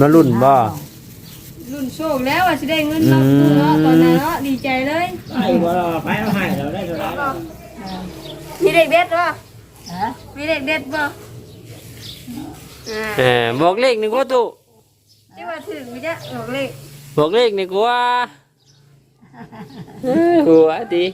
มารุ่นบ่รุ่นโชคแล้วว่าสิได้เงินเนาะตู้เนาะตอนนั้นเนาะดีใจเลยไอ้บ่เราไปเอาให้เราได้เท่าไหร่มีเด็กเด็ดบ่ฮะมีเด็กเด็ดบ่อ่าเออบอกเลขนี่กูตุที่ว่าถึงมีจ้ะบอกเลขบอกเลขนี่กูว่าเออหัวดี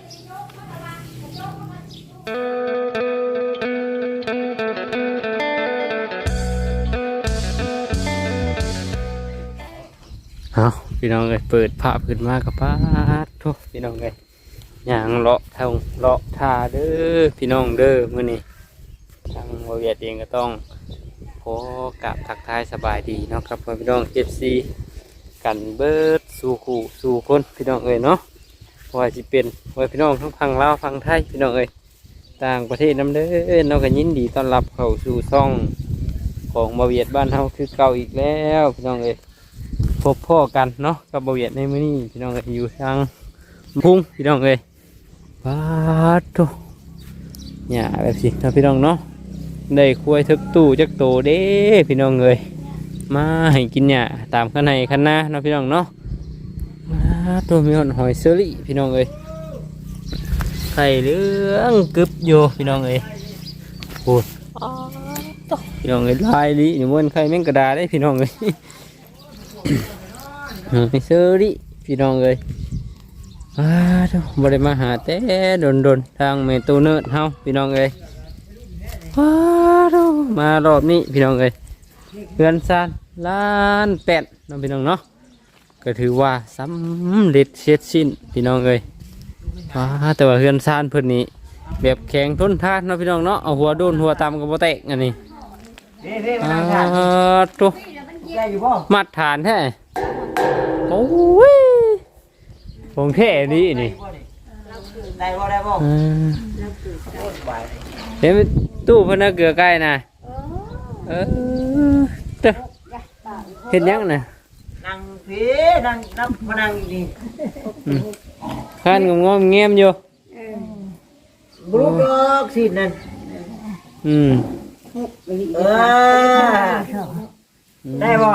เอาพี่น้องเลยเปิดภาพขึ้นมากับป้าดทุกพี่น้องเลยย่างเลาะทางเลาะทาเด้อพี่น้องเด้อมื้อนี้ทางบริเวณเองก็ต้องขอกราบทักทายสบายดีเนาะครับพี่น้องเอฟซีกันเบิดสู่ขู่สู่คนพี่น้องเอ้ยเนาะว่าสิเป็นว่าพี่น้องทั้งพังลาวพังไทยพี่น้องเอ้ยต่างประเทศน้ำเด้อเนาะก็ยินดีต้อนรับเข้าสู่ซ่องของบาเวียดบ้านเฮาคือเก่าอีกแล้วพี่น้องเอ้ย พบพ่อกันเนาะกับบาเวียดในมื้อนี้พี่น้องเอ้ยอยู่ทางพุ่งพี่น้องเอ้ยปาดโตเนี่ยแบบสิเนาะพี่น้องเนาะได้คุยทึกตู้จักโตเด้พี่น้องเอ้ยมาให้กินเนี่ยตามข้างในข้างหน้าเนาะพี่น้องเนาะมาตัวมีหอนหอยเซอรี่พี่น้องเอ้ยไข่เหลืองกึบอยู่พี่น้องเอ้ยโอ้ยพี่น้องเอ้ยลายลินี่มันไข่แมงกระดาได้พี่น้องเอ้ย หอยเซอรี่พี่น้องเอ้ยอ้าวบ่ได้มาหาแต่โดนๆทางเมตูเนิร์ดเฮาพี่น้องเอ้ยว้าวมารอบนี้พี่น้องเอ้ยเพื่อนซานล้านแปดน้องพี่น้องเนาะก็ถือว่าสำเร็จเสร็จสิ้นพี่น้องเอ้ยว้าแต่ว่าเพื่อนซานเพิ่นนี้แบบแข็งทนทานเนาะพี่น้องเนาะเอาหัวโดนหัวตามกับโบแตกอันนี้เด้เด้มาอ่านั่งทานตัว ได้อยู่บ่มัดฐานแท้โอ้ยของแท้นี่นี่ได้บ่ได้บ่อ่าเห็นตู้เพนนักเกลือใกล้นะเออเด้อเห็นยังนะนั่งพี่นั่งนั่งมานั่งอยู่นี่ข้านงงงเงียมอยู่ บลูกดอกสินั่นอืม เออ ได้บ่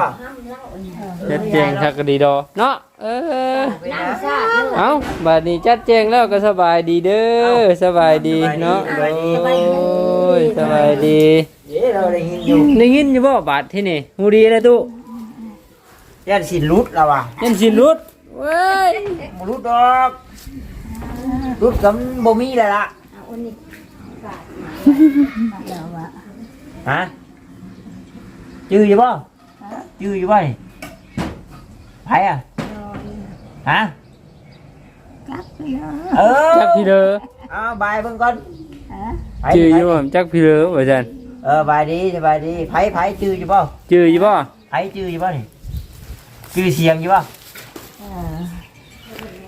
จัดแจงทักกะดีดอเนาะเออเอาบาดนี้จัดแจงแล้วก็สบายดีเด้อสบายดีเนาะโอ้ยสบายดีเดี๋ยวเราได้ยินอยู่ได้ยินอยู่บ่บาดที่นี่ฮูดีแล้วตุยันสิรุดแล้วว่ะยันสิรุดเว้ยบ่รุดดอกรุดกับบ่มีแล้วล่ะฮะจื้ออยู่บ่ จื้ออยู่บ่นี่ไผอะฮะเออจักพี่เด้อเอาบายเบิ่งก่อนไผจื้ออยู่ไผบ่จักพี่เด้อว่าซั่นเออบายดีสบายดีไผไผจื้ออยู่บ่จื้ออยู่บ่ไผจื้ออยู่บ่นี่จื้อเสียงอยู่บ่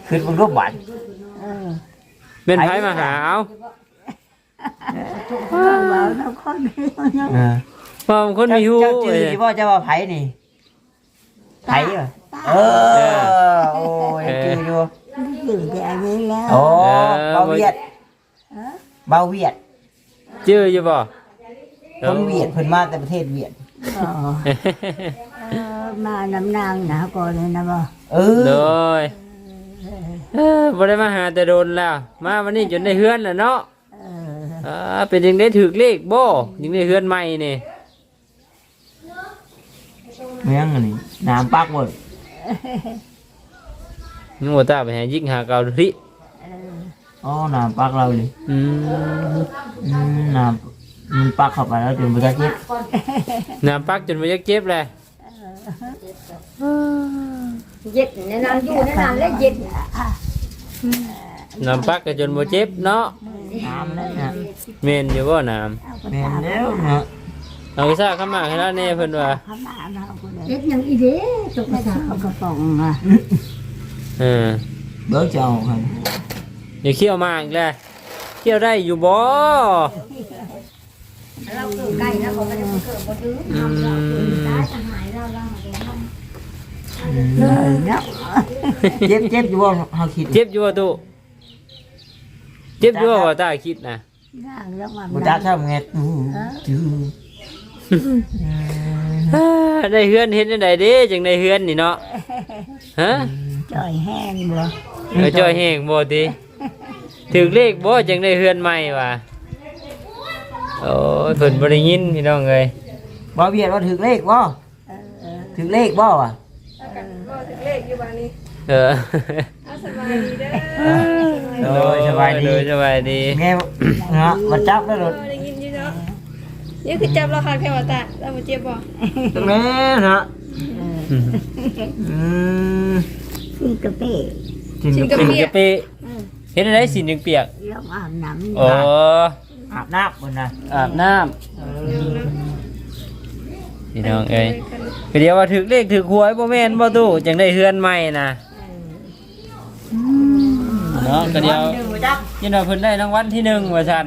ขึ้นเบิ่งรูปบัตรแม่นไผมาหาเอาเออ ว่ามันคนมีฮู้เจ้าจื้อเว้ยอยู่บ่เจ้าว่าไผนี่ไผเหรอเออโอ้ยจื้ออยู่อยู่แต่อันนี้แล้วโอ้เบาเวียดเบาเวียดจื้ออยู่บ่คนเวียดเพิ่นมาแต่ประเทศเวียดอ๋อเออมาน้ำนางหนาก่อนเลยนะบ่เออโดยเอ้อบ่ได้มาหาแต่โดนแล้ว มาวันนี้จนได้เฮือนแล้วเนาะเอออ่าเป็นยังได้ถือเลขบ่ยังได้เฮือนใหม่นี่ เมียงอันนี้น้ำปักเว้ยนึกว่าตาไปหายิงหาเกาดูสิอ๋อน้ำปักเราเลยอืมอืมน้ำมันปักเข้าไปแล้วจนมันจะเจ็บน้ำปักจนบ่อยากเจ็บเลยเย็ดในนั้นอยู่ในนั้นและเย็ดน้ำปักก็จนบ่เจ็บเนาะน้ำนั่นนะเมนอยู่บ่น้แม่นแล้วเนาะำ เอาไปซาเข้ามาให้แล้วแน่เพิ่นว่าเขามามาเอาคนเดียวเย็ดยังอีเด้ตกไม่ได้เอากระป๋องอะเออเบิกจะเอาครับอย่าเคี่ยวมากอีกแล้วเคี่ยวได้อยู่บ่เราคือใกล้แล้วเขาก็จะเกิดบ่ถืออืมตายจะหายเราเราเลยเนาะเจ็บเจ็บอยู่บ่เฮาคิดเจ็บอยู่บ่ตุเจ็บอยู่บ่ว่าตาคิดนะนั่งแล้วมาบ่จักทำไง อู้จื้ออ่าได้เฮือนเห็นจังไดเด้จังได้เฮือนนี่เนาะฮะจ่อยแห้งบ่เออจ้อยแห้งบ่ติถึกเลขบ่จังได้เฮือนใหม่ว่ะโอ้ยเพิ่นบ่ได้ยินพี่น้องเอ้ยบ่เบียดว่าถึงเลขบ่ถึงเลขบ่วะเอากันก็ถึงเลขอยู่บ้านนี้เออเอาสบายดีเด้อโดยสบายดีโดยสบายดีแง่เนาะมาจับแล้ว นี่คือจับราคาแค่ว่าตาแล้วบ่เจ็บบ่แม่เนาะอืมกินกาแฟกินชิมกับกับสินเปียกะเปะเห็นอะไรสินยังเปียกลองอาบน้ำอ๋ออาบน้ำบนนะอาบน้ำพี่น้องเอ้ยก็เดี๋ยวว่าถึกเลขถึกหวยบ่แม่นบ่ตู้จังได้เฮือนใหม่นะเนาะก็เดี๋ยวยินว่าเพิ่นได้รางวัลที่หนึ่งว่าซั่น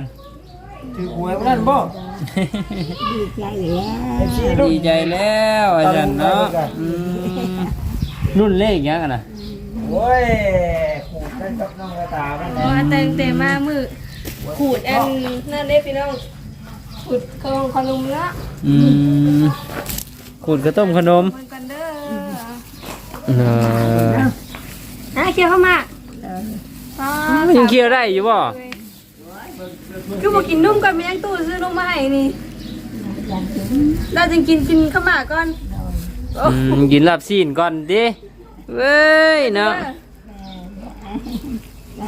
ถือหวยบ่นั่นบ่ ดีใจแล้ว ดีใจแล้วว่าซั่นเนาะอืมรุ่นเลขหยังอะน่ะโอ้ยขูดได้กับน้องกระตามันอ๋อแต่งแต่มามือขูดอันนั่นเด้พี่น้องขูดขนมขนมเนาะอืมขูดข้าวต้มขนมมันกันเด้อเอออะเคี่ยวเข้ามาอ๋อยังเคี่ยวได้อยู่บ่ คือบอกกินนุ่มก่อนไม่ยังตู้ซื้อนุ่มมาให้นี่เราจึงกินกินข้าวหมากก่อนโอ้อืมกินลาบซีนก่อนดิเว้ยเนาะ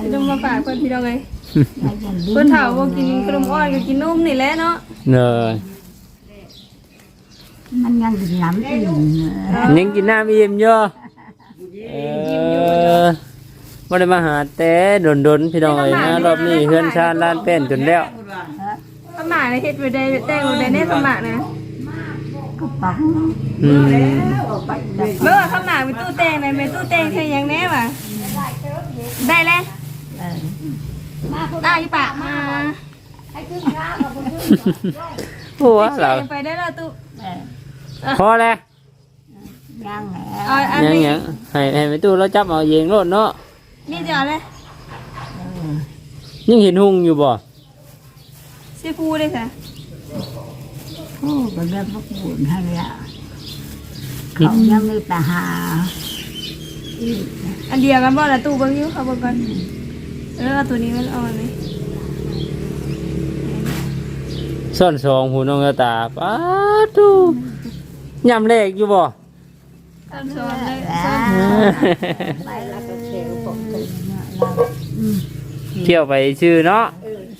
จะนุ่มมาฝากคนพี่น้องไงไม่ยังดีคนเฒ่าบอกกินขนมอ้อนก็กินนุ่มนี่แหละเนาะเนยมันยังกินน้ำอิ่มยังกินน้ำอิ่มอยู่เออ บ่ได้มาหาแต่ดนๆพี่น้องเอ้ยนะรอบนี้เฮือนชาติล้านเป็นจนแล้วข้าวหมากในเฮ็ดไปได้แต่งไปได้ในข้าวหมากนะก็ปังอืมเมื่อข้าวหมากเป็นตู้แต่งเลยเป็นตู้แต่งใช่ยังแน่วะได้แล้วได้ปะมาหัวเราไปได้แล้วตู้พอแล้วยังแหละเอาอันยังนี้ยังให้ให้ไปตู้เราจับเอาเองโลดเนาะ นี่จะเอาเลยยังเห็นหุงอยู่บ่ซีฟูเลยค่ะโอ้ก็เริ่มพวกบุญให้ละเขายังไม่ไปหาอันเดียวกันบ่ละตู้เบิ่งอยู่เขาเบิ่งก่อนเออเอาตัวนี้มันอ่อนเลยซ่อนสองหูน้องกระตาป้าตูยำเลขอยู่บ่ตามสอนเลยแล้วสอนไปแล้วก็เขียวผมถึง เนี่ยเราเที่ยวไปชื่อเนาะ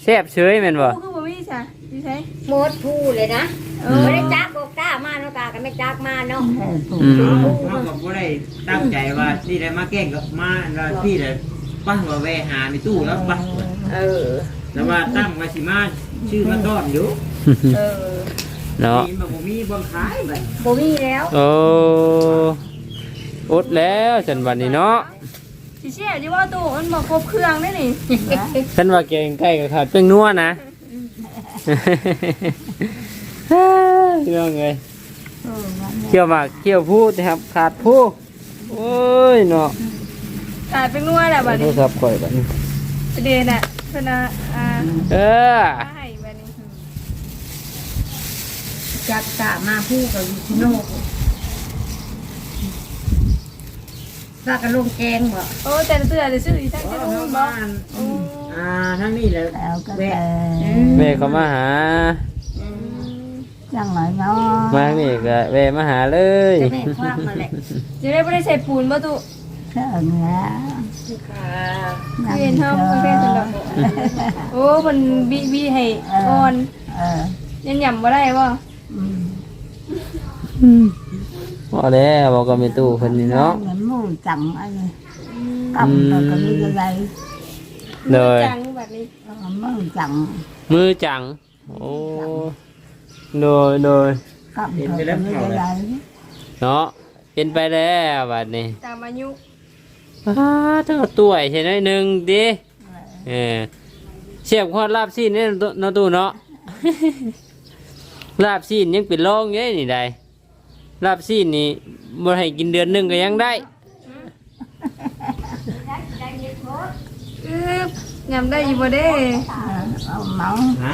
แซ่บเฉยแม่นบ่ตู้คือบ่มีจ้ะอยู่ใช่หมดผู้เลยนะเอไม่อได้จักบอกกล้ามาเนาะกาก็ไม่จักมาเนาะเออถูกอืมเราก็บ่ได้ตั้งใจว่าที่ได้มาแกล้งกับมาเราที่ได้ปั้นว่าแวหาในตู้แล้วปั้นเออ แต่ว่าตั้งไว้สิมาชื่อมาต้อนอยู่เออเนาะ มีมันบ่มีบ่ขายบัดบ่มีแล้ว โอ้อดแล้วฉันวันนี้เนาะ สิเชี่ยอยู่ว่าตู้มันบ่ครบเครื่องได้นี่ฉันว่าแกงไก่กับขาดเป้งนัวนะพี่น้องเอ้ยเออมันเขี่ยวหมากเขี่ยวผู้นะครับขาดผู้โอ้ยเนาะกลายเป็นนัวแหละบัดโทนี้รศัพท์ก่อยบัดนี้ประเด็นน่ะเพิ่นน่ะอ่าเออมาให้บัดนี้จักกล้ามาผู้กับวิชโน กถ้ากันลงแกงบ่โอ้แต่ละเตือจะซื้ออีกทั้งจะรู้บ่อ่าทั้งนี้เลยแล้วก็แต่แม่เขามาหา จังไรเนาะมานี่ก็แวะมาหาเลยจะแม่ความมาแหละจะได้บ่ได้ใส่ปูนบ่ตู้เชิญแล้วค่ะเรียนเฮาบ่เป็นสำหรับโอ้เพิ่นบีบีให้อ่อนเออยันหย่ำบ่ได้บ่อืมพอแล้วบอกก็มีตู้เพิ่นนี่เนาะเหมือนหมู จังอันนี้กำแล้วก็มีอะไรเลยจังบัดนี้เออหมูจังมือจังโอ้โดยโดยกำแล้วก็มีอะไรเนาะเป็นไปแล้วบัดนี้ตามอายุอ้าถ้าตัวใช่น้อยหนึ่งดิเออเชียบควอดลาบซีนเนี่ยเนาะตู้เนาะลาบซีนยังเป็นรองเย้นี่ได้ลาบซีนนี่บ่ให้กินเดือนหนึงก็ยังได้ อึ๊บห ย่ำได้อยู่บ่เด้เออเอาเมาฮะ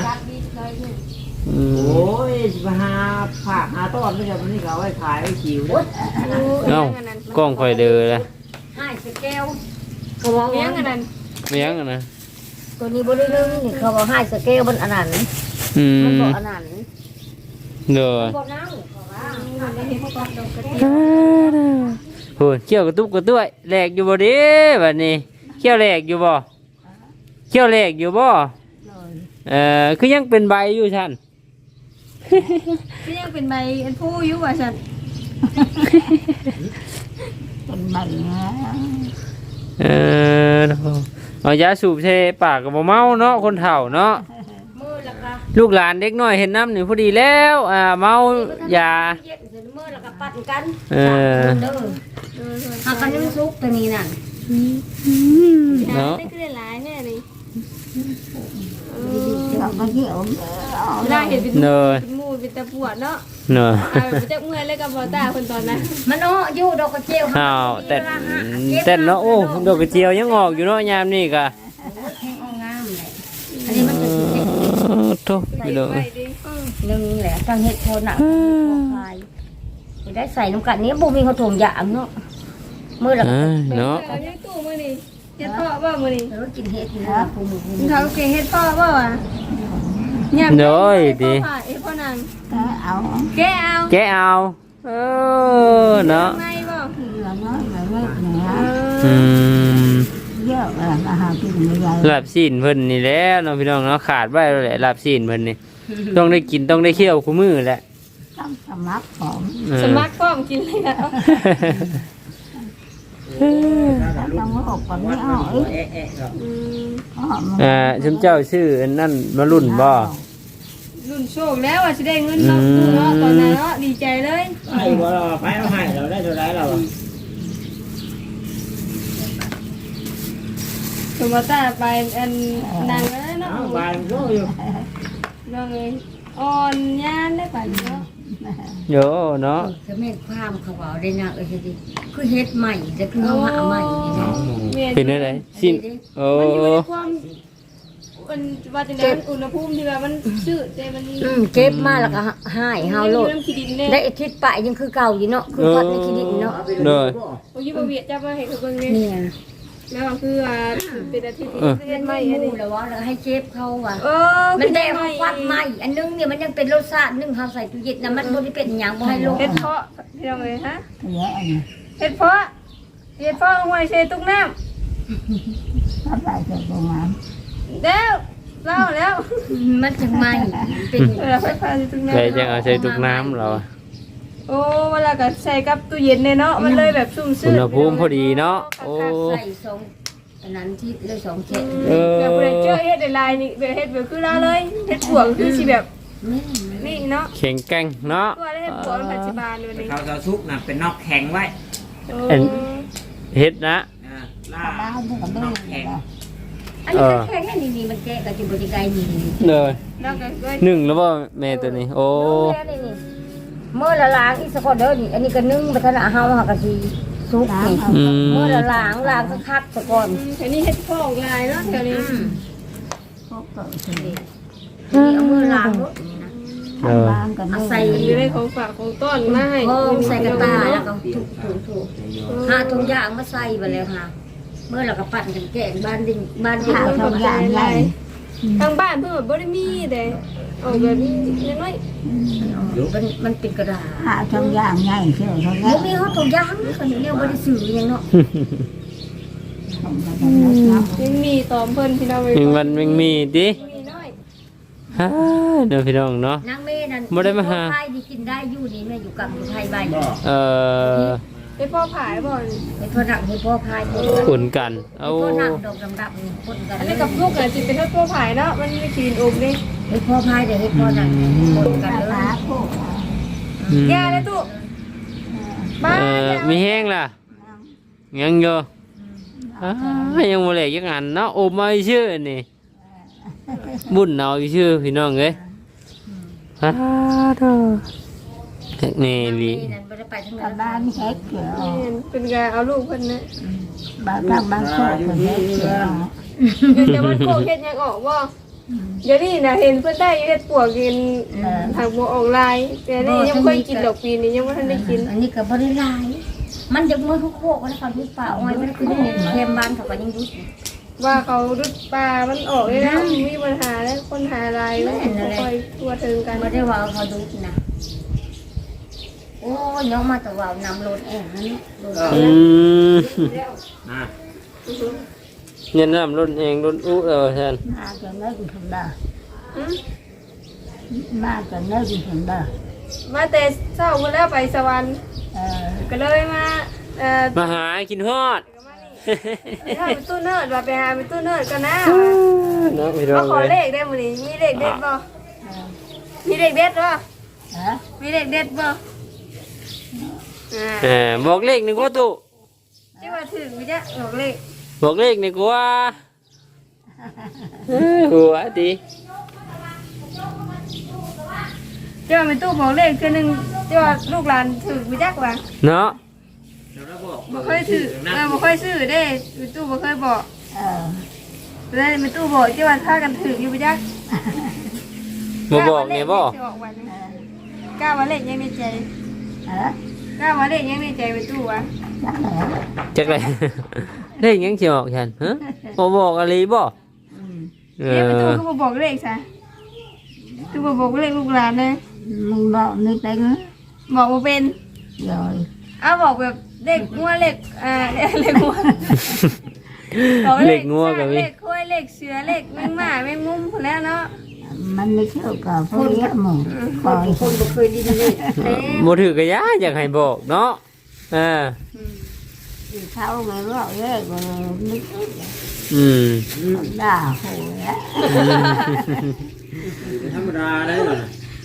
อืมโอ้ยสิมาหาผักหาต้นไม่ใช่มันนี่ก็เอาไว้ขายไว้ขิวเด้อเอ้ากล้องคอยเดือเลยให้สแก้วเขาบอกเลี้ยว่างอันนั้นเมียงอะนะตัวนี้บ่ได้นึงนี่เขาบอกให้สแก้วมันอันนั้นอืมันมบ่อันนั้นเด้อบ่นั่งเขาว่าโหเขี้ยวกระตุกกระตุ้ยแหลกอยู่บ่เดิบัดนี้เขี้ยวแหลกอยู่บ่เขี้ยวแหลกอยู่บ่เอ่อคือยังเป็นใบอยู่ท่านก็ยังเป็นใบอันผู้อยู่ว่าซั่นเป็นใบนะเออเอายาสูบเทปากกับบ่เมาเนาะคนเฒ่าเนาะมือละก็ลูกหลานเด็กน้อยเห็นน้ำนี่พอดีแล้วอ่าเมายาเย็ดเสร็จมือละก็ปัดกันเออเด้อหากันยังสุกตัวนี้นั่น เนาะได้คือหลายแน่นี่เราก็เหี่ยวเวลาเห็นเป็นเนยเป็นหมูเป็นตะปวดเนาะเนยอ่าไปจักเมื่อยเลยกับบอตาคนตอนนั้นมันอ้ออยู่ดอกกระเจียวอ้าวแต่แต่เนาะโอ้ดอกกระเจียวยังออกอยู่เนาะยามนี่กะแห้งเอางามเลยอันนี้มันจะสิเฮ็ดโตพี่น้องไปดิหนึ่งแหละทั้งเฮ็ดโทนหนักทั้งเฮ็ดโทนคลายได้ใส่น้ำกันนี้บ่มีเขาวถุงยางเนาะ มือละเอ้ยเนาะเอายังตู้มื้อนี้เฮ็ดพ่อบ่มื้อนี้เออกินเฮ็ดกินนะปูหมูปูหมูเขาเก่งเฮ็ดพ่อบ่วะยามเด้อยดีพ่อเฮ็ดพ่อนางก็เอาแกเอาแกเอาเออเนาะไม่บ่เหลือน้อยเหลือเล็กเนี่ยอืมเยอะเลยอาหารกินไม่ได้ลาบซีนเพิ่นนี่แหล้วเนาะพี่น้องเนาะขาดไว้แล้วแหละลาบซีนเพิ่นนี่ต้องได้กินต้องได้เคี่ยวคู่มือแหละต้องสมัครผมเออสมัครพร้อมกินเลยแล้ว ต้องมาอบกับนี่อ้ออีกเอ๊ะเอ๊ะครับอืมอ้อมันเอ่อชุมเจ้าชื่ออันนั่นมารุ่นบ่รุ่นโชคแล้วว่าสิได้เงินเนาะตู้เนาะตอนนั้นเนาะดีใจเลยไอ้บ่เราไปเราให้เราได้เท่าไรเราอะสมมติว่าไปอันนางแล้วเนาะเอาบานก็อยู่น้องเอ้ยอ่อนยานได้ไปเนาะ โยเนาะจะแม่นความเขาว่าได้นะเอ้ยสิคือเฮ็ดใหม่จะคือเฮาหาใหม่นี่นะเป็นอะไรสิ้นโอ้มันอยู่ในความมันว่าจังได๋อุณหภูมิที่ว่ามันชื้นแต่มันอืมเก็บมาแล้วก็หายเฮาโลดน้ำขี้ดินเนี่ยได้อาทิตย์ปะยังคือเก่าอยู่เนาะคือพัดในขี้ดินเนาะเลยโอ้ยบ่เวียดจับมาให้เขาเบิ่งนี่เนี่ย แล้วก็คือว่าเป็นอาทิตย์เออเฮ็ดไม่ไม่อันรู้นี้แล้วว่าแล้วให้เจ็บเขาว่ะเออมันได้เขาควัดใหม่อันนึงเนี่ยมันยังเป็นรสชาตินึงเฮาใส่ตู้เย็นน่ะมันบ่ได้เป็นหยังบ่ให้โลกเฮ็ดเพาะพี่น้องเอ้ยฮะเหลืออันนี้เฮ็ดเพาะเฮ็ดเพาะห้วยเชตุกน้ำถ้าไปจะตรงนั้นแล้วเล่าแล้วมันจังใหม่เป็น เออไฟฟ้าเชตุกน้ำใส่จังเอาใส่ตุกน้ำเรา โอ้เวลาก็ใส่กับตู้เย็นเนี่ยเนาะมันเลยแบบซุ่มซื่อุณหภูมิพอดีเนาะโอ้ ใส่สองอันนั้นที่เลยสองเช็ดเออแบบบ่ได้เจอเฮ็ดในลายนี่แบบเฮ็ดแบบคือลาเลยเฮ็ดปวกคือสิแบบแม่นี่เนาะแข็งแกร่งเนาะ ตัวได้เฮ็ดปวกมันปัจจุบันเลยนี่เขาจะซุกน่ะเป็นนอกแข็งไว้โอ้เฮ็ดนะ อ่าล่าบ้านที่กับนแม่อกแข็งอันนี้ก็แค่แค่นี้นี่มันแกะกับจิบริไกนี่นี่เลยแล้วก็ก็หนึ่งแล้วบ่แม่ตัวนี้ โอ้ แค่นี้นี่ เมื่อละล้างอีกสักคนเด้อนี่อันนี้ก็นึ่งบัฒนาเฮาหากะทีซุกนี่อืม เมื่อละล้างล้างสักคักสักก่อนอันนี้เฮ็ดพอกลายเนาะแถวนี้พวกเกิดขึ้นนี่เอามือล้างรถนี่นะเออบ้านกันเอาใส่อยู่ในของฝากของต้อนมาให้โอ้ใส่กระตาแล้วก็ถูกถูกถูกหาทุงยางมาใส่ไปแล้วค่ะ เมื่อเราก็ปั่นกันแกงบ้านดินบ้านดินข้าวทำอย่างไรทางบ้านเพิ่นบ่ได้มีเด้ เอาแบบนี้น้อยมันมันเป็นกระดาษข้าวทำอย่างไงเชื่อเขาแล้แล้ววมีเขาทุงยางคนนี้เนี่ยบริสุทธิ์ยังเนาะทำกันแล้วๆยังมีตอมเพิ่นพี่น้องเอ้ยมีวันมีมีดิมีน้อยฮ่าเดี๋ยวพี่น้องเนาะ นางเมย์นั่นบ่ได้มาหา ไทยดีกินได้อยู่นี่แม่อยู่กับอยู่ไทยใบเอ่อ ไปพ่อผายบ่อนไอ้พ่อหนักไอ้พ่อพายไอ้อุ่นกันเอา พ่อหนักดอกดำๆนี่คนกันอันนี้กับลูกอะสิเป็นพ่อผายเนาะมันมีขีดินอุบนี่ไอ้พ่อพายเดี๋ยวไอ้พ่อหนักคนกันตาเลยตาโคกอืมยาเลยตู้บ้าเอ่อยามีแห้งล่ะ ยังอยู่อ้ายังบ่แลกยังอันเนาะโอมมาชื่อนี่ บุญเอาอีชื่อพี่น้องเอ้ยอ้าเด้อนี่ลีนั่นไม่ ได้ไปทั้งกับนั้นบ้านเฮ็ดเกี่ยวเป็นไงเอาลูกเพิ่นนะบ้านบ้านบ้านโคกเฮ็ดเกี่ยวเดี๋ยวมันโคกเฮ็ดยังออกบ่เดี๋ยวนี้นะเห็นเพื่อนได้อยู่เฮ็ดปวกกินทางบัวออนไลน์แต่นี่ยังไม่เคยกินดอกปีนี้ยังไม่ทันได้กินอันนี้ก็บริลาย มันจะมือทุกโคกแล้วเขาดูป่าอ้อยมันคือเค็มบ้านเขาก็ยังดูว่าเขาดุดปลามันออกเลยนะมีปัญหาแล้วคนหาลายไม่ค่อยทั่วถึงกันไม่ได้ว่าเขาดูนะโอ้ยน้องมาแต่ว่านำรถเองนั่นรถอืมอะเงินน้ำรุ่นเองรุ่นอู้เออท่านมาจะเลิกถึงเด้อมาจะเลิกถึงเด้อมาแต่เช้ามาแล้วไปสวรรค์เออก็เลยมาเอ่อมาหากินฮอดถ้าเป็นตู้เนิร์ดว่าไปหาเป็นตู้เนิร์ดกันนะเนาะพี่น้อมางขอเลเลยขได้มื้อนี้มีเลขเด็ดบ่มีเลขเด็ดบ่ฮะมีเลขเด็ดบ่อ่า เออบอกเลขหนึ่งว่าตู้ที่ว่าถึงมีจ้ะบอกเลขบอกเลขหนึ่งว่าเออหัวดีที่ว่าเป็นตู้บอกเลขคือหนึงที่ว่าลูกหลานถึงมีจักว่าเนาะเดี๋ยวเราบอกบ่เคยถือเออบ่เคยซื้อเด้เป็นตู้บ่เคยบอกเออแล้วเป็นตู้บอกที่ว่าถ้ากันถืออยู่มีจักมาบอกเนี่ยบ่กล้าว่าเลขยังในใจ ฮะกล้าว่าเลขยังในใจเป็นตู้วะจักแล้วจักเลยเลขยังสิออกฉันฮะบ่บอกอะไรบ่อืมเอเนี่ยเป็นตู้อก็บ่บอกเลขซะตู้บ่บอกเลขลูกหลานเลยมึงบอกนึกได้ไงบอกบ่เป็น rồi เอาบอกแบบเลขงัวเลขอ่าเลขงัวบอกเลขงัวกับเลมีขควายเลขเสือเลขแมงม่าแมงมุมพอแล้วเนาะ mình đi theo cả phố ghét mù คน coi คนบ่เคยดีเลยเต็มบ่ถือกระยาอยากให้บอกเนาะอ่า thì sau rồi gọi ghê rồi nước อืม đà hồ á ธรรมดาได้หรอ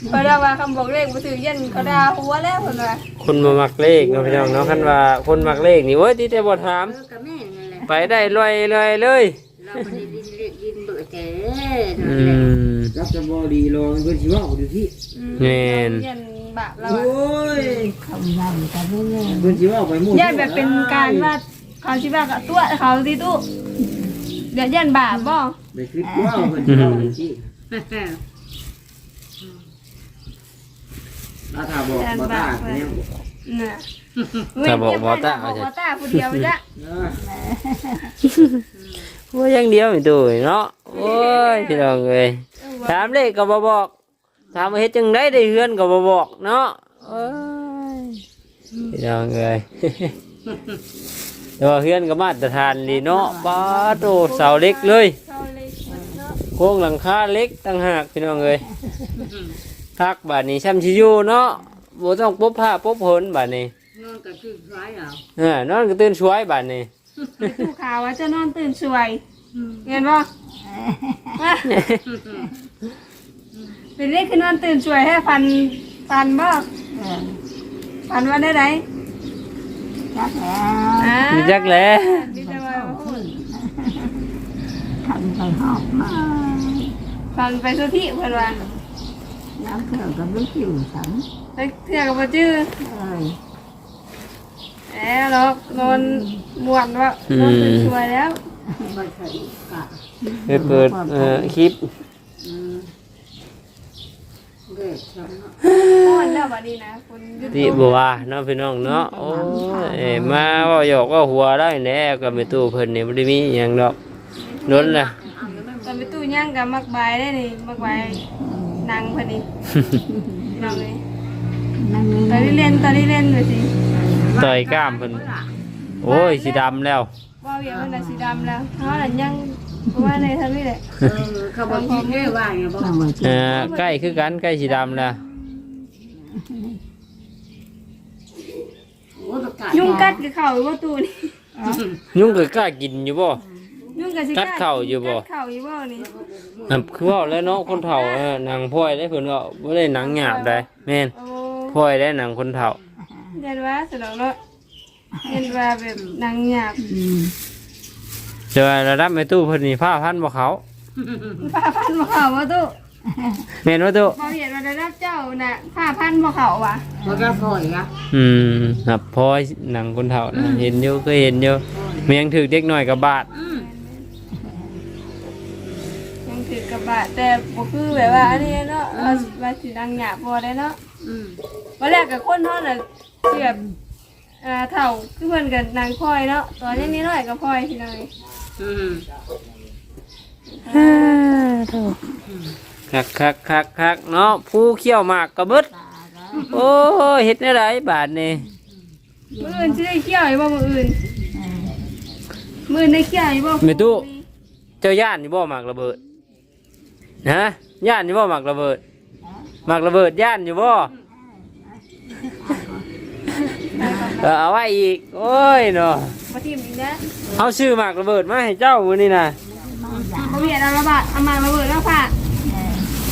เพราะว่าคำบอกเลขบ่ถือยันเขาด่าหัวแล้วเพิ่นว่าคนมามักเลขเนาะพี่น้องเนาะคันว่าคนมักเลขนี่โอ้ยที่แต่บ่ถามเออกับแม่นั่นแหละไปได้ลอยเลยเลยเราไม่ได้ดินดินเบื่อแต่อืม รับจะบอดีรอเพื่อนชิว่าดูที่แม่นยันบาปเราโอ้อะย không làm cả với nghe เพื่อนชิว่าไปมุ่งยันแบบเป็นการว่าเขาชิว่ากับตัวเขาที่ตู้เดี๋ยวยันบาปบ่ไปคลิปว่าเพื่อนชิว่าดูที่ถ้าถาบอกบอต้าเนี่ยน่ะถ้าบอกบ่ตาบอกบ่ตาผู้เดียวจ้ะโอ้ยอยังเดียวไม่ตู้เนาะโอ้ยพี่น้องเอ้ย ถามเลขก็บ่บอกถามว่าเฮ็ดจังได๋ได้เฮือนก็บ่บอกเนาะโอ้ยพี่น้องเอ้ยแต่ว่าเฮือนก็มาตรฐานดีเนาะป้าโตเสาเล็กเลยเขาเลยเนาะโค้งหลังคาเล็กต่างหากพี่น้องเอ้ยทักบาดนี้ช้ำชิอยูเนาะบ่ต้องปบผ้าปบผลบาดนี้นอนกับคือร้ายเอาเออนอนก็ตื่นช่วยบาดนี้ตู้ขาวว่าจะนอนตื่นสวยเห็นบ่ เป็นเลขคือนอนตื่นสวยให้ฟันฟันบ่ Ờ, ฟันว่าได้ไหน chắc là อ่ามีจักแหล้ดีแต่ว่าพูด thành phải học mà ฟันไปสุที่เพิ่นว่า nó theo cả biết chịu sẵn ไปเทื่อกับบ่จื้อ ơi แอบเนาะนอนม่วนว่านอนตื่นสวยแล้วบ่เคยกะไปเปิดเอ่อคลิปอืมเกิดช้ำเนาะม่วนแล้วบัดนี้นะคุณยุที่บัวเนาะพี่น้องเนาะโอ้ยเอ้ยมาเว่าหยอกเว่าหัวได้แหน่ก็ไม่ตู้เพิ่นนี่บ่ได้มีหยังดอกนนล่ะตอนไปตู้ย่างกับมักบายได้นี่มักบายนางเพิ่นนี่น้องเลย năng ตอนนี้เล่นตอนนี้เล่นเลยสิ ต่อยกล้ามเพิ่น โอ้ยสีดำแล้ว ว่าเวียมันน่ะสีดำแล้วเขาน่ะยังเพราะว่าในทำนี่แหละเออเขาบอกกินได้ว่าไงบอก năng mà เอ่ chịu อใกล้คือกันใกล้สีดำแล้ว โอ้ประกาศยุงกัดกับเข่าอยู่ว่าตู้นี่ยุงก็กล้ากินอยู่บ่ ยุงกับสิกัดเข่าอยู่บ่ กัดเข่าอยู่บ่นี่อะคือเว่าแล้วเนาะคนเฒ่าเออหนังพ่อยได้เพิ่นว่าบ่ได้หนังหยาบได้แม่นโอ้พ่อยได้หนังคนเฒ่า เรียนว่าสนองเนาะเรียนว่าแบบนางหยาบ ừ. แต่ว่าระดับแม่ตู้เพิ่นนี่ผ้าพันบ่เขาผ้าพันบ่เข่าว่าตู้แม่นว่าตู้พอเห็นว่าได้รับเจ้าน่ะผ้าพันบ่เข่าว่ะมันก็พอยอะอืมครับพ่อยหนังคนเฒ่านะเห็นอยู่ก็เห็นอยู่มันยังถือเด็กน้อยกับบาทอืมยังถือกระบาทแต่บ่คือแบบว่าอันนี้เนาะเอาว่าสิดังหยาบบ่ได้เนาะอืมวันแรกกับคนเท่าน่ะ สิแบบอ่าเฒ่าคือเพิ่นก็นางพลอยเนาะตอนนี้นิดหน่อยก็พลอยพี่น้อยอืมคักคักคักคักเนาะผู้เขี้ยวหมากกระเบิดโอ้ยเฮ็ดได้ไรบาทนี่มื้ออื่นสิได้เคี่ยวอีกบ่มื้ออื่นมื้ออื่นได้เคี่ยวอีกบ่แม่ตู้เจ้าย่านอยู่บ่หมากระเบิดฮะย่านอยู่บ่หมากระเบิดหมากระเบิดย่านอยู่บ่ เออเอาไว้อีก โอ้ยเนาะมาทิมอีกนะเอาชื่อหมากระเบิดมาให้เจ้ามื้อนี้นะบ่มีอะไรระบาดเอามาระเบิดแล้วค่ะ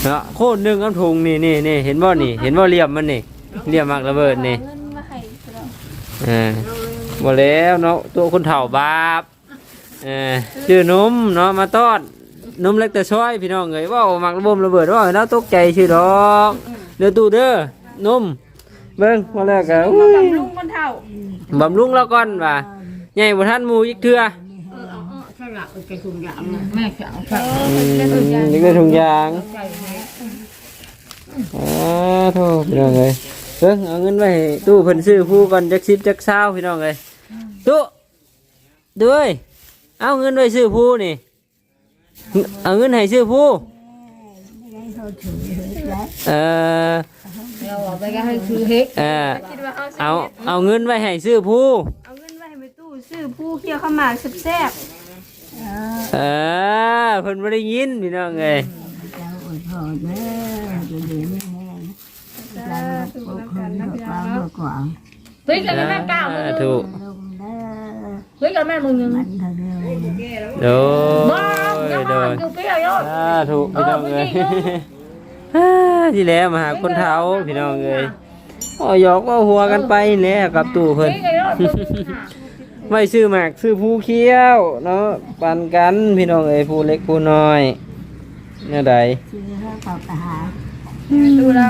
เนาะโคตรหนึงน้ำถุงนี่นี่นี่เห็นบ่นี่ เห็นบ่เหลี่ยมมันนี่เหลี่ยมหมากระเบิดนี่เงินมาให้ตลอดเออบ่แล้วเนาะตัวคนเฒ่าบาปเออชื่อนมเนาะมาตอดนมเล็กแต่ช้อยพี่น้องเอ้ยเว้าหมากระบมระเบิดว่าเนาะตกใจชื่อดอกเด้อตู้เด้อนม เบิ่งมาแล้วก็อุ้มายบำรุงคนเฒ่าบำรุงแล้วก่อนว่าใหญ่บ่ทันหมู่อีกเทื่อเออเอาเอาสลับเอาใจถุงยางนะแม่จะเอาใส่อืมนี่ก็ถุงยางใส่ให้อ๋อโทษพี่น้องเอ้ยเบิ่งเอาเงินไว้ให้ตู้เพิ่นซื้อผู้ก่อนจัก10จัก20พี่น้องเอ้ยตู้ด้วยเอาเงินไว้ซื้อผู้นี่เอาเงินให้ซื้อผู้เออ เราเอาไปก็ให้คือเฮ็ดเออคิดว่าเอาสิเอาเอาเงินไว้ให้ซื้อผู้เอาเงินไว้ให้ไปตู้ซื้อผู้เคี่ยวข้าวหมากแซ่บเออเพิ่นบ่ได้ยินพี่น้องเอ้ยเจ้าอวยพรเด้อจะดีไม่แห้งๆใจสาเราธุปกนำครกัอนงนะเราพี่คน้วาองเนาะมเมื่อกว่างเฮ้ยกับแม่ก้าวมึงอ่าถูกลงเด้อเฮ้ยกับแม่มึงยังมันเถอะเด้อโดบ้าอย่ายโดมายอยู่เปรี้ยวยอดสาธุพี่น้องเอ้ย ฮ่าที่แล้วมาหาคนเฒ่าพี่น้องเอ้ยโอ้หยอกว่าหัวกันไปแหละกับตู่เพิ่นเฮ้ยกับยอดมึงน่ะไม่ซื้อหมากซื้อผู้เคี้ยวเนาะปันกันพี่น้องเอ้ยผู้เล็กผู้น้อยเนี่ยใดชื่อเขาตอบทหารดูเรา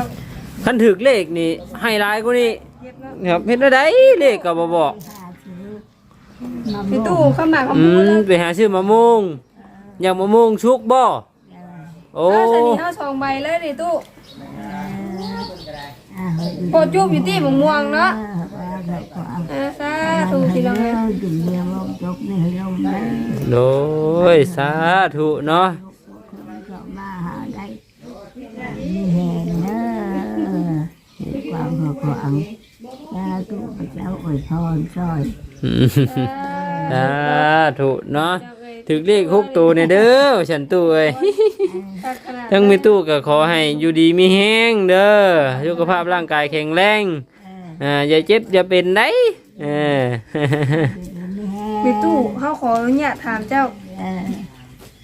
คันถึกเลขนี่ให้หลายกว่านี้เย็บเนาะครับเฮ็ดได้เลขก็บ่บอกหาซื้อมาพี่บ่ตู้ข้าวหมากข้าวอืหมูมแล้วไปหาซื้อมะม่วงอยากมะม่วงชุกบ่ โอ้เออสนีเฮาสองใบเลยนี่ตู้อ่าเฮ้ยโคจุบอยู่ที่มะม่วงเนาะเออว่าแบบกว่างเออสาธุพี่น้องเอ้ยกินเดียวลงจกนี่ลงได้โดยสาธุเนาะก็มาหาได้มีแหงเด้อมีความขอขวางยาตุพระเจ้า อวยพรช่วยอืมสาธุเนาะถึกเลขหกตัวเนี่ยเด้อฉันตู้เอ้ยคักขนาดทั้งมีตู้ก็ขอให้อยู่ดีมีแห้งเด้อสุขภาพร่างกายแข็งแรงเอออ่าอย่าเจ็บอย่าเป็นได้เออมีแหงพี่ตู้เฮาขออนุญาตถามเจ้าเออ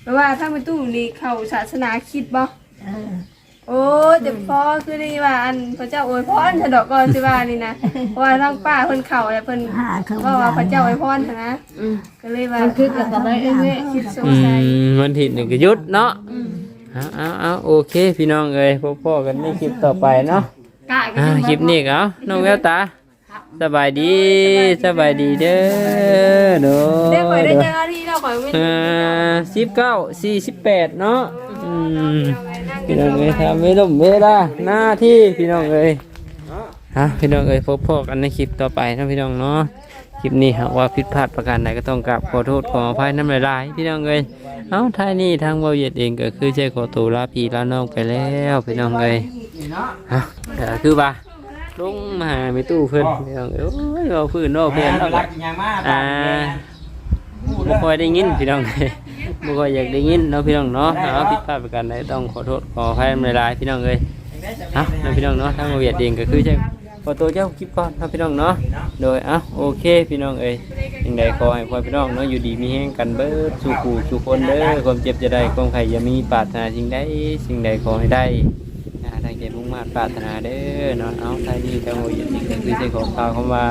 แปลว่าถ้าพี่ตู้นี่เข้าศาสนาคริดบ่เออ โอ้เจ็บพอคือได้ว่าอันพระเจ้าอวยพรฉะดอกก่อนสิว่านี่นะเพราะว่าทางป้าเพิ่นเข้าแล้วเพิ่นหาเขาว่าว่าพระเจ้าอวยพรหั่นนะอืมก็เลยว่ามันคิดแล้วก็ไม่เอ้ยคิดสงอืสัยมมันผิดหนึ่งก็หยุดเนาะเอาเอาเอาโอเค พี่น้องเอ้ยพบพ่อกันในคลิปต่อไปเนาะกล้าอ่าคลิปนี้ก็เอาน้องแววตาสบายดีสบายดีเด้อโดเดี๋ยวข่อยยได้โดยเจอหน้าที่แล้วข่อยไม่อ่าสิบเก้าสี่สิบแปดเนาะอืม พี่พี่น้น้อองงเอ้เอ้ยยทำไม่ล่มเวลาหน้าที่พี่น้องเอ้ยฮะพี่น้องเอ้ยพบพ่อกันในคลิปต่อไปนะพี่น้องเนาะคลิปนี้หากว่าผิดพลาดประการใดก็ต้องกราบขอโทษขออภัยน้ำลายๆพี่น้องเอ้ยเอ้าท้ายนี้ทางเบาเหยียดเองก็คือใช้ขอตัวลาพี่ลาน้องไปแล้วพี่น้องเอ้ยฮะก็คือว่าลงมาหาไม่ตู้เพื่อนพี่น้องเอ้ยโอ้ยเราพื้นเราเพื่อนเราก็อ่าบ่ค่อยได้ยินพี่น้อง บ่ค่อยอยากได้ยินเนาะพี่น้องเนาะเอาผิดพลาดประการใดต้องขอโทษขออภัยหลายๆพี่น้องเอ้ยเอาเนาะพี่น้องเนาะทางโรงเรียนเองก็คือจะขอตัวเจ้าคลิปก่อนเนาะพี่น้องเนาะโดยเอ้าโอเคพี่น้องเอ้ยยังไดขอให้พ่อพี่น้องเนาะอยู่ดีมีแห้งกันเบิดสู่ผู้สู่คนเด้อความเจ็บจะได้ความไข่อย่ามีปรารถนาสิ่งใดสิ่งใดขอให้ได้อ่าทางใจมุ่งมาปรารถนาเด้อเนาะเอาท้ายนี้ทางโรงเรียนเองก็คือจะขอกล่าวคำว่า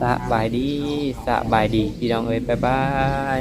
สบายดีสบายดีพี่น้องเอ้ยบ๊ายบาย